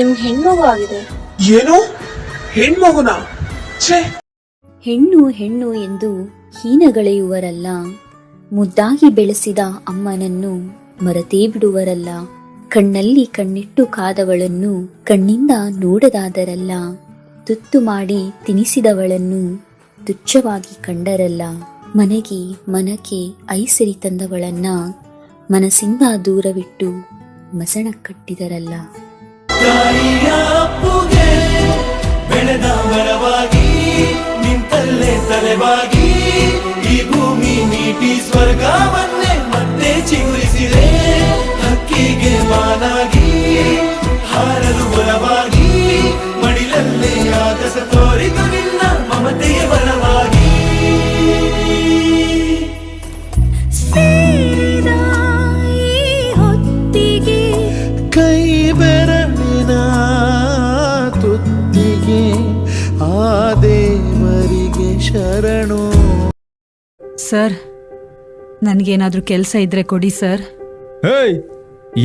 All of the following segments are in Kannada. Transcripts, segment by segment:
ನಿಮ್ಗೆ ಹೆಣ್ಮಗು ಆಗಿದೆ. ಏನು? ಹೆಣ್ಮಗುನ? ಛೇ! ಹೆಣ್ಣು ಹೆಣ್ಣು ಎಂದು ಹೀನಗಳೆಯುವರಲ್ಲ ಮುದ್ದಾಗಿ ಬೆಳೆಸಿದ ಅಮ್ಮನನ್ನು ಮರತೇ ಬಿಡುವರಲ್ಲ. ಕಣ್ಣಲ್ಲಿ ಕಣ್ಣಿಟ್ಟು ಕಾದವಳನ್ನು ಕಣ್ಣಿಂದ ನೋಡದಾದರಲ್ಲ. ತುತ್ತು ಮಾಡಿ ತಿನಿಸಿದವಳನ್ನು ತುಚ್ಛವಾಗಿ ಕಂಡರಲ್ಲ. ಮನೆಗೆ ಮನಕ್ಕೆ ಐಸರಿ ತಂದವಳನ್ನ ಮನಸ್ಸಿಂದ ದೂರವಿಟ್ಟು ಮಸಣ ಕಟ್ಟಿದರಲ್ಲ. ತಾಯಿಯ ಅಪ್ಪುಗೆ ಬೆಳೆದ ಮರವಾಗಿ ನಿಂತಲ್ಲೇ ತಲೆವಾಗಿ ಈ ಭೂಮಿ ನೀಟಿ ಸ್ವರ್ಗವನ್ನೇ ಮತ್ತೆ ಚಿಗುರಿಸಿದೆ. ಹಕ್ಕಿಗೆ ಮಾನಾಗಿ ಹಾರಲು ಬಲವಾಗಿ, ಮಡಿಲಲ್ಲೇ ತುತ್ತಿಗೆ ಆ ದೇವರಿಗೆ ಶರಣು. ಸರ್ ನನಗೇನಾದ್ರೂ ಕೆಲಸ ಇದ್ರೆ ಕೊಡಿ ಸರ್. ಹೇಯ್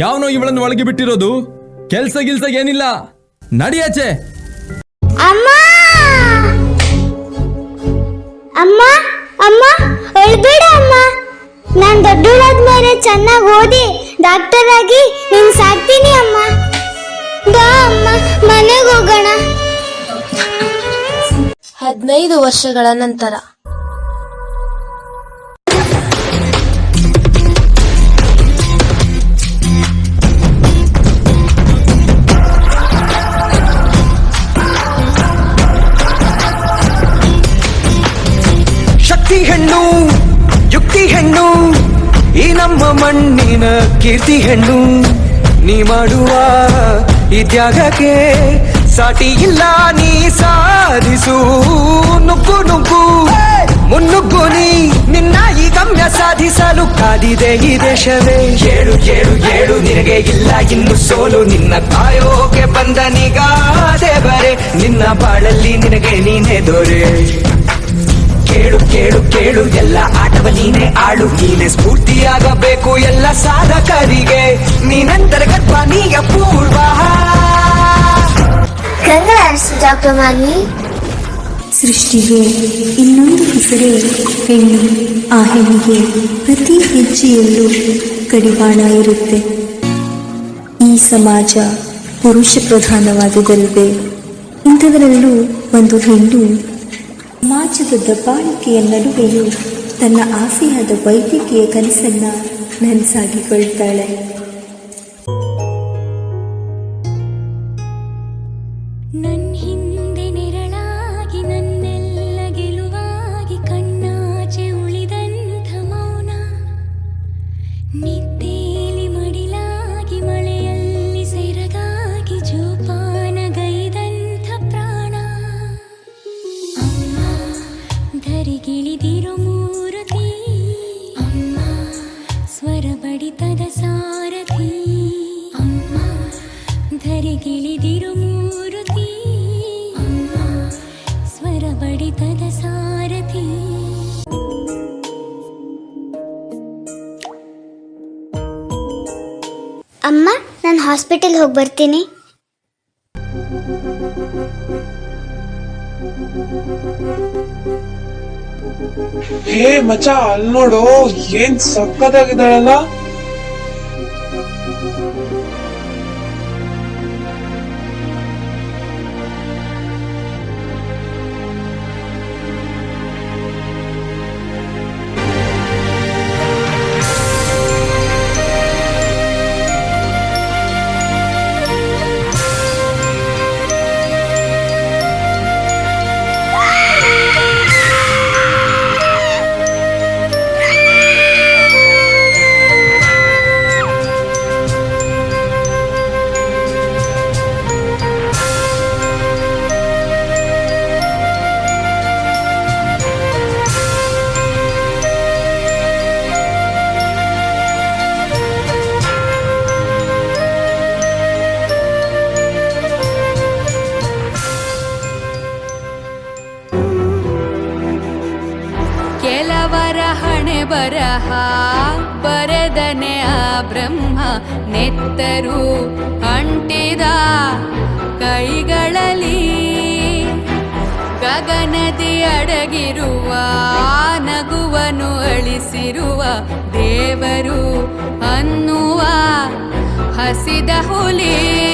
ಯಾವನೋ ಇವಳನ್ನು ಒಳಗೆ ಬಿಟ್ಟಿರೋದು? ಕೆಲ್ಸ ಗಿಲ್ಸ ಏನಿಲ್ಲ. ನಡಿಯಾಚೆ ಅಮ್ಮ! ಅಮ್ಮ ಅಮ್ಮ ಅಳ್ಬೇಡ ಅಮ್ಮ. ನಾನ್ ದೊಡ್ಡವಳಾದ್ಮೇಲೆ ಚೆನ್ನಾಗಿ ಓದಿ ಡಾಕ್ಟರ್ ಆಗಿ ನಿನ್ ಸಾಕ್ತೀನಿ ಅಮ್ಮ. ಬಾ ಅಮ್ಮ ಮನೆಗೆ ಹೋಗೋಣ. ಹದಿನೈದು ವರ್ಷಗಳ ನಂತರ. ಶಕ್ತಿ ಹೆಣ್ಣು ಯುಕ್ತಿ ಹೆಣ್ಣು ಈ ನಮ್ಮ ಮಣ್ಣಿನ ಕೀರ್ತಿ ಹೆಣ್ಣು ನೀ ಮಾಡುವ ಈ ತ್ಯಾಗಕ್ಕೆ ಸಾಟಿ ಇಲ್ಲ, ನೀ ಸಾಧಿಸು. ನುಗ್ಗು ನುಗ್ಗು. ಮುನ್ನುಗ್ಗು ನೀ, ನಿನ್ನ ಈ ಗಮ್ಯ ಸಾಧಿಸಲು ಕಾದಿದೆ ಈ ದೇಶವೇ. ಏಳು ಏಳು ಏಳು ನಿನಗೆ ಇಲ್ಲ, ಇನ್ನು ಸೋಲು. ನಿನ್ನ ಕಾಯೋಕೆ ಬಂದ ನಿಗಾದೆ ಬರೆ. ನಿನ್ನ ಬಾಳಲ್ಲಿ ನಿನಗೆ ನೀನೇ ದೊರೆ. ಕೇಳು ಕೇಳು ಕೇಳು ಎಲ್ಲ ಆಟವ ನೀನೆ ಆಳು ನೀನೆ ಸ್ಫೂರ್ತಿಯಾಗಬೇಕು ಎಲ್ಲ ಸಾಧಕರಿಗೆ. ನೀನಂತರ ಗರ್ಭ ನೀ ಪೂರ್ವ. ಕಂಗ್ರಾಟ್ಸ್ ಡಾಕ್ಟರ್ ಮಾನಿ ಸೃಷ್ಟಿಗೆ ಇನ್ನೊಂದು ಹೆಸರೇ ಹೆಣ್ಣು. ಆ ಹೆಣ್ಣಿಗೆ ಪ್ರತಿ ಹೆಜ್ಜೆಯಲ್ಲೂ ಕಡಿವಾಣ ಇರುತ್ತೆ. ಈ ಸಮಾಜ ಪುರುಷ ಪ್ರಧಾನವಾದುದಲ್ಲದೆ ಇಂಥವರಲ್ಲೂ ಒಂದು ಹೆಣ್ಣು ಸಮಾಜದ ದಬ್ಬಾಳಿಕೆಯ ನಡುವೆಯೂ ತನ್ನ ಆಸೆಯಾದ ವೈದ್ಯಕೀಯ ಕನಸನ್ನ ನನಸಾಗಿಕೊಳ್ತಾಳೆ. ಧರಿಗಿಳಿದಿರು ಮೂರುತಿ. ಅಮ್ಮ ಸ್ವರ ಬಡಿತದ ಸಾರಥಿ. ಅಮ್ಮ ನಾನು ಹಾಸ್ಪಿಟಲ್ ಹೋಗಿ ಬರ್ತೀನಿ. ಹೇ ಮಚ ಅಲ್ ನೋಡು ಏನ್ ಸಕ್ಕತ್ತಾಗಿದ್ದಾಳಲ್ಲ ಬರಹ, ಬರೆದನೆ ಆ ಬ್ರಹ್ಮ ನೆತ್ತರು ಅಂಟಿದ ಕೈಗಳಲ್ಲಿ. ಗಗನದಿ ಅಡಗಿರುವ, ನಗುವನು ಅಳಿಸಿರುವ ದೇವರು ಅನ್ನುವ ಹಸಿದ ಹುಲಿ.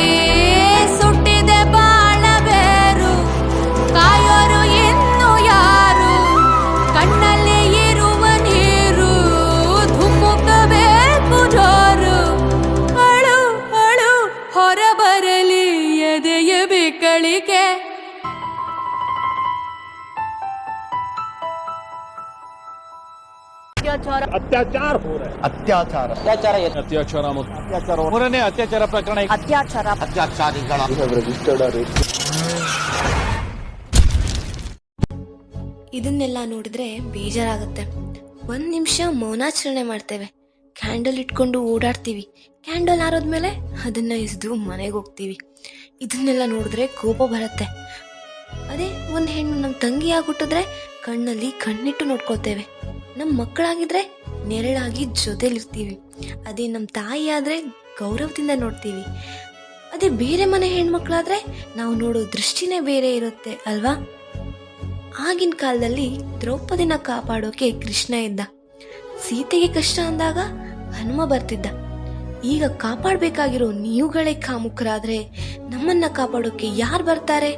ಇದನ್ನೆಲ್ಲ ನೋಡಿದ್ರೆ ಬೇಜಾರಾಗುತ್ತೆ. ಒಂದ್ ನಿಮಿಷ ಮೌನಾಚರಣೆ ಮಾಡ್ತೇವೆ. ಕ್ಯಾಂಡಲ್ ಇಟ್ಕೊಂಡು ಓಡಾಡ್ತೀವಿ. ಕ್ಯಾಂಡಲ್ ಆರೋದ್ಮೇಲೆ ಅದನ್ನ ಇಸ್ದು ಮನೆಗೆ ಹೋಗ್ತೀವಿ. ಇದನ್ನೆಲ್ಲ ನೋಡಿದ್ರೆ ಕೋಪ ಬರುತ್ತೆ. ಅದೇ ಒಂದ್ ಹೆಣ್ಣು ನಮ್ಮ ತಂಗಿಯಾಗಿ ಹುಟ್ಟಿದ್ರೆ ಕಣ್ಣಲ್ಲಿ ಕಣ್ಣಿಟ್ಟು ನೋಡ್ಕೊಳ್ತೇವೆ ನಮ್ಮ ಮಕ್ಕಳಾಗಿದ್ರೆ ನೆರಳಾಗಿ ಜೊತೆಲಿರ್ತೀವಿ. ಅದೇ ನಮ್ಮ ತಾಯಿ ಆದರೆ ಗೌರವದಿಂದ ನೋಡ್ತೀವಿ. ಅದೇ ಬೇರೆ ಮನೆ ಹೆಣ್ಮಕ್ಳಾದ್ರೆ ನಾವು ನೋಡೋ ದೃಷ್ಟಿನೇ ಬೇರೆ ಇರುತ್ತೆ, ಅಲ್ವಾ? ಆಗಿನ ಕಾಲದಲ್ಲಿ ದ್ರೌಪದಿನ ಕಾಪಾಡೋಕೆ ಕೃಷ್ಣ ಇದ್ದ. ಸೀತೆಗೆ ಕಷ್ಟ ಅಂದಾಗ ಹನುಮ ಬರ್ತಿದ್ದ. ಈಗ ಕಾಪಾಡಬೇಕಾಗಿರೋ ನೀವುಗಳೇ ಕಾಮುಕರಾದ್ರೆ ನಮ್ಮನ್ನ ಕಾಪಾಡೋಕೆ ಯಾರು ಬರ್ತಾರೆ?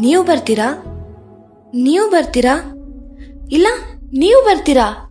ನೀವು ಬರ್ತೀರಾ? ನೀವು ಬರ್ತೀರಾ? ಇಲ್ಲ ನೀವು ಬರ್ತೀರಾ?